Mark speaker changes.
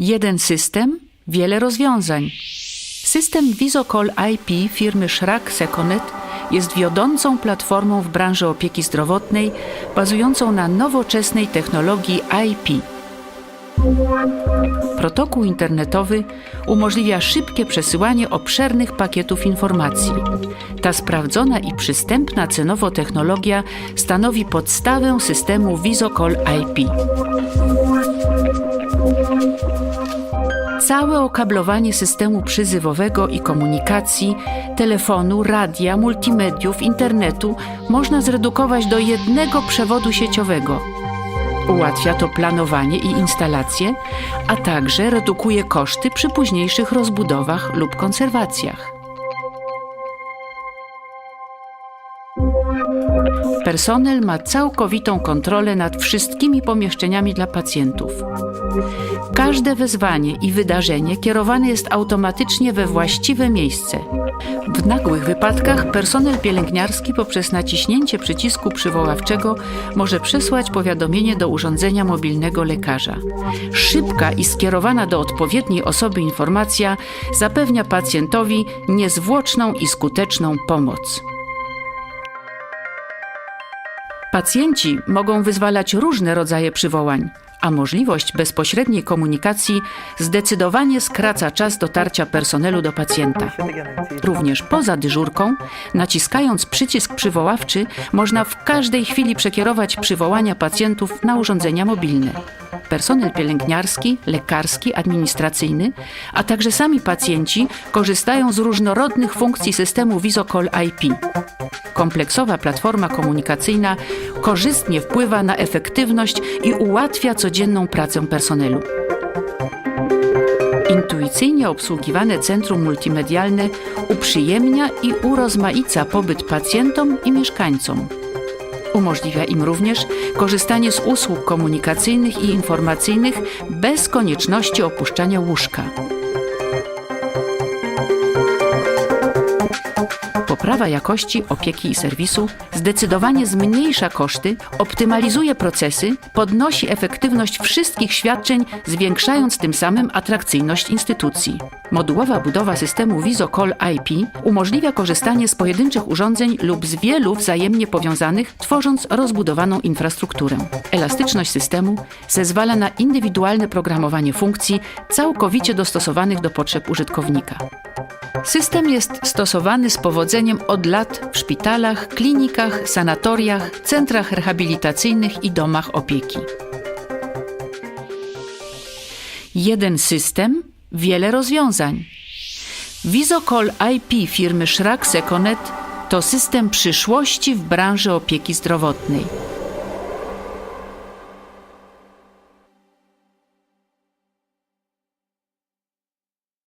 Speaker 1: Jeden system, wiele rozwiązań. System VisoCall IP firmy Szrak Seconet jest wiodącą platformą w branży opieki zdrowotnej bazującą na nowoczesnej technologii IP. Protokół internetowy umożliwia szybkie przesyłanie obszernych pakietów informacji. Ta sprawdzona i przystępna cenowo technologia stanowi podstawę systemu VisoCall IP. Całe okablowanie systemu przyzywowego i komunikacji, telefonu, radia, multimediów, internetu można zredukować do jednego przewodu sieciowego. Ułatwia to planowanie i instalację, a także redukuje koszty przy późniejszych rozbudowach lub konserwacjach. Personel ma całkowitą kontrolę nad wszystkimi pomieszczeniami dla pacjentów. Każde wezwanie i wydarzenie kierowane jest automatycznie we właściwe miejsce. W nagłych wypadkach personel pielęgniarski poprzez naciśnięcie przycisku przywoławczego może przesłać powiadomienie do urządzenia mobilnego lekarza. Szybka i skierowana do odpowiedniej osoby informacja zapewnia pacjentowi niezwłoczną i skuteczną pomoc. Pacjenci mogą wyzwalać różne rodzaje przywołań, a możliwość bezpośredniej komunikacji zdecydowanie skraca czas dotarcia personelu do pacjenta. Również poza dyżurką, naciskając przycisk przywoławczy, można w każdej chwili przekierować przywołania pacjentów na urządzenia mobilne. Personel pielęgniarski, lekarski, administracyjny, a także sami pacjenci korzystają z różnorodnych funkcji systemu VisoCall IP. Kompleksowa platforma komunikacyjna korzystnie wpływa na efektywność i ułatwia codzienną pracę personelu. Intuicyjnie obsługiwane centrum multimedialne uprzyjemnia i urozmaica pobyt pacjentom i mieszkańcom. Umożliwia im również korzystanie z usług komunikacyjnych i informacyjnych bez konieczności opuszczania łóżka. Poprawa jakości opieki i serwisu zdecydowanie zmniejsza koszty, optymalizuje procesy, podnosi efektywność wszystkich świadczeń, zwiększając tym samym atrakcyjność instytucji. Modułowa budowa systemu VisoCall IP umożliwia korzystanie z pojedynczych urządzeń lub z wielu wzajemnie powiązanych, tworząc rozbudowaną infrastrukturę. Elastyczność systemu zezwala na indywidualne programowanie funkcji całkowicie dostosowanych do potrzeb użytkownika. System jest stosowany z powodzeniem od lat w szpitalach, klinikach, sanatoriach, centrach rehabilitacyjnych i domach opieki. Jeden system, wiele rozwiązań. VisoCall IP firmy Szrak Seconet to system przyszłości w branży opieki zdrowotnej.